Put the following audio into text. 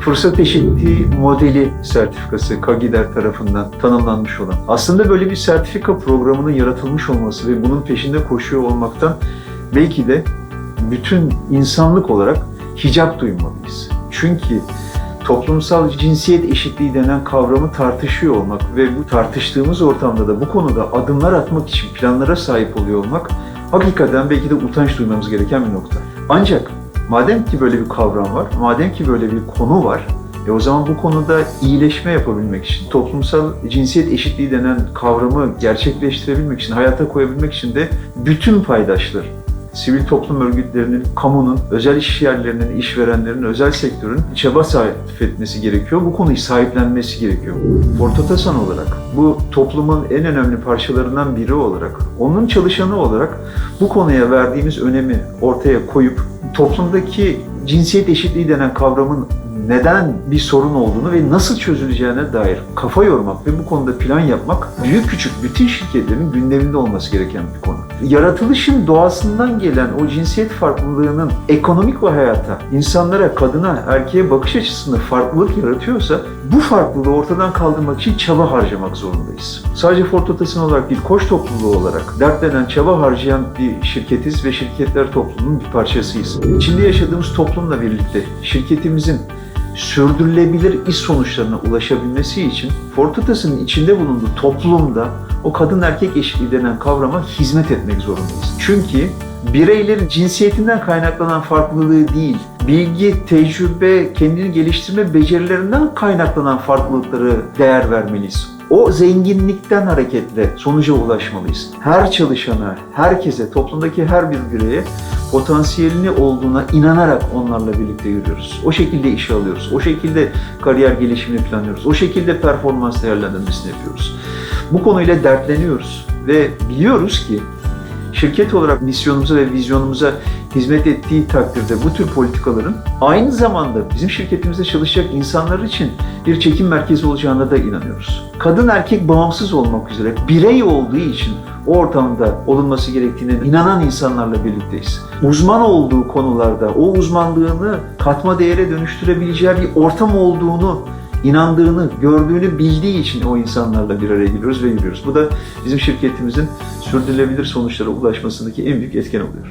fırsat eşitliği modeli sertifikası KAGİDER tarafından tanımlanmış olan. Aslında böyle bir sertifika programının yaratılmış olması ve bunun peşinde koşuyor olmaktan belki de bütün insanlık olarak hicap duymalıyız. Çünkü toplumsal cinsiyet eşitliği denen kavramı tartışıyor olmak ve bu tartıştığımız ortamda da bu konuda adımlar atmak için planlara sahip oluyor olmak hakikaten belki de utanç duymamız gereken bir nokta. Ancak madem ki böyle bir kavram var, madem ki böyle bir konu var, e o zaman bu konuda iyileşme yapabilmek için, toplumsal cinsiyet eşitliği denen kavramı gerçekleştirebilmek için, hayata koyabilmek için de bütün paydaşlar, sivil toplum örgütlerinin, kamunun, özel iş yerlerinin, işverenlerin, özel sektörün çaba sarf etmesi gerekiyor. Bu konuyu sahiplenmesi gerekiyor. Ford Otosan olarak, bu toplumun en önemli parçalarından biri olarak, onun çalışanı olarak bu konuya verdiğimiz önemi ortaya koyup toplumdaki cinsiyet eşitliği denen kavramın neden bir sorun olduğunu ve nasıl çözüleceğine dair kafa yormak ve bu konuda plan yapmak büyük küçük bütün şirketlerin gündeminde olması gereken bir konu. Yaratılışın doğasından gelen o cinsiyet farklılığının ekonomik ve hayata, insanlara, kadına, erkeğe bakış açısında farklılık yaratıyorsa bu farklılığı ortadan kaldırmak için çaba harcamak zorundayız. Sadece Ford Otosan olarak değil, koç topluluğu olarak dertlenen, çaba harcayan bir şirketiz ve şirketler toplumunun bir parçasıyız. İçinde yaşadığımız toplumla birlikte şirketimizin sürdürülebilir iş sonuçlarına ulaşabilmesi için Ford Otosan'ın içinde bulunduğu toplumda o kadın erkek eşitliği denen kavrama hizmet etmek zorundayız. Çünkü bireylerin cinsiyetinden kaynaklanan farklılığı değil, bilgi, tecrübe, kendini geliştirme becerilerinden kaynaklanan farklılıkları değer vermeliyiz. O zenginlikten hareketle sonuca ulaşmalıyız. Her çalışana, herkese, toplumdaki her bir bireye potansiyelini olduğuna inanarak onlarla birlikte yürüyoruz. O şekilde işe alıyoruz. O şekilde kariyer gelişimini planlıyoruz. O şekilde performans değerlendirmesini yapıyoruz. Bu konuyla dertleniyoruz ve biliyoruz ki şirket olarak misyonumuza ve vizyonumuza hizmet ettiği takdirde bu tür politikaların aynı zamanda bizim şirketimizde çalışacak insanlar için bir çekim merkezi olacağına da inanıyoruz. Kadın erkek bağımsız olmak üzere birey olduğu için o ortamda olunması gerektiğine inanan insanlarla birlikteyiz. Uzman olduğu konularda o uzmanlığını katma değere dönüştürebileceği bir ortam olduğunu inandığını, gördüğünü bildiği için o insanlarla bir araya geliyoruz ve yürüyoruz. Bu da bizim şirketimizin sürdürülebilir sonuçlara ulaşmasındaki en büyük etken oluyor.